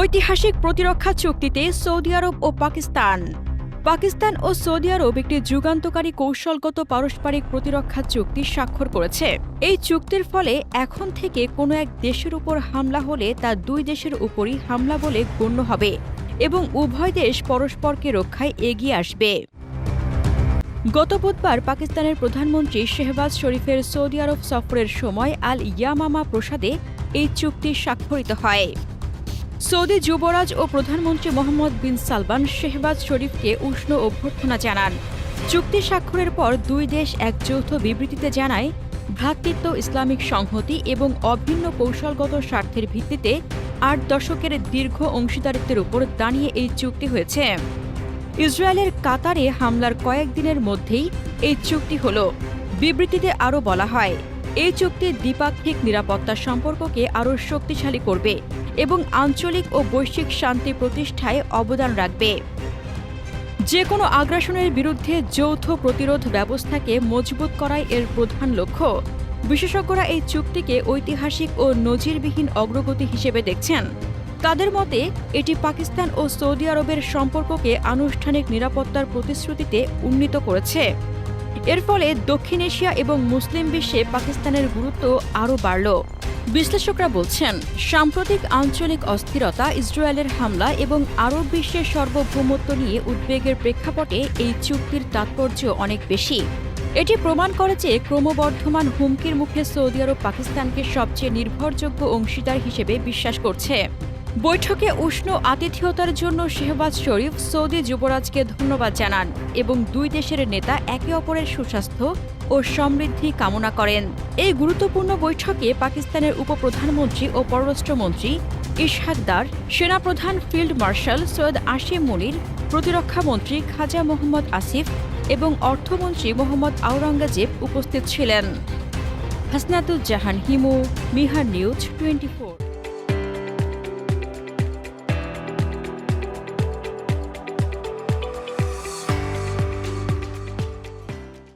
ঐতিহাসিক প্রতিরক্ষা চুক্তিতে সৌদি আরব ও পাকিস্তান। পাকিস্তান ও সৌদি আরব একটি যুগান্তকারী কৌশলগত পারস্পরিক প্রতিরক্ষা চুক্তি স্বাক্ষর করেছে। এই চুক্তির ফলে এখন থেকে কোনো এক দেশের উপর হামলা হলে তা দুই দেশের উপরই হামলা বলে গণ্য হবে এবং উভয় দেশ পরস্পরকে রক্ষায় এগিয়ে আসবে। গত বুধবার পাকিস্তানের প্রধানমন্ত্রী শেহবাজ শরীফের সৌদি আরব সফরের সময় আল ইয়ামামা প্রসাদে এই চুক্তি স্বাক্ষরিত হয়। সৌদি যুবরাজ ও প্রধানমন্ত্রী মোহাম্মদ বিন সালমান শেহবাজ শরীফকে উষ্ণ অভ্যর্থনা জানান। চুক্তি স্বাক্ষরের পর দুই দেশ এক যৌথ বিবৃতিতে জানায়, ভ্রাতৃত্ব ইসলামিক সংহতি এবং অভিন্ন কৌশলগত স্বার্থের ভিত্তিতে আট দশকের দীর্ঘ অংশীদারিত্বের উপর দাঁড়িয়ে এই চুক্তি হয়েছে। ইসরায়েলের কাতারে হামলার কয়েকদিনের মধ্যেই এই চুক্তি হল। বিবৃতিতে আরও বলা হয় এই চুক্তি দ্বিপাক্ষিক নিরাপত্তা সম্পর্ককে আরও শক্তিশালী করবে এবং আঞ্চলিক ও বৈশ্বিক শান্তি প্রতিষ্ঠায় অবদান রাখবে। যে কোনো আগ্রাসনের বিরুদ্ধে যৌথ প্রতিরোধ ব্যবস্থাকে মজবুত করাই এর প্রধান লক্ষ্য। বিশেষজ্ঞরা এই চুক্তিকে ঐতিহাসিক ও নজিরবিহীন অগ্রগতি হিসেবে দেখছেন। তাদের মতে, এটি পাকিস্তান ও সৌদি আরবের সম্পর্ককে আনুষ্ঠানিক নিরাপত্তার প্রতিশ্রুতিতে উন্নীত করেছে। এর ফলে দক্ষিণ এশিয়া এবং মুসলিম বিশ্বে পাকিস্তানের গুরুত্ব আরও বাড়ল। বিশ্লেষকরা বলছেন, সাম্প্রতিক আঞ্চলিক অস্থিরতা, ইসরায়েলের হামলা এবং আরব বিশ্বের সার্বভৌমত্ব নিয়ে উদ্বেগের প্রেক্ষাপটে এই চুক্তির তাৎপর্য অনেক বেশি। এটি প্রমাণ করে যে ক্রমবর্ধমান হুমকির মুখে সৌদি আরব পাকিস্তানকে সবচেয়ে নির্ভরযোগ্য অংশীদার হিসেবে বিশ্বাস করছে। বৈঠকে উষ্ণ আতিথেয়তার জন্য শেহবাজ শরীফ সৌদি যুবরাজকে ধন্যবাদ জানান এবং দুই দেশের নেতা একে অপরের সুস্বাস্থ্য ও সমৃদ্ধি কামনা করেন। এই গুরুত্বপূর্ণ বৈঠকে পাকিস্তানের উপপ্রধানমন্ত্রী ও পররাষ্ট্রমন্ত্রী ইশহাক দার সেনাপ্রধান ফিল্ড মার্শাল সৈয়দ আসিম মুনির প্রতিরক্ষামন্ত্রী খাজা মোহাম্মদ আসিফ এবং অর্থমন্ত্রী মোহাম্মদ আওরঙ্গজেব উপস্থিত ছিলেন। Hasnatuzzahan Himu মিহার news twenty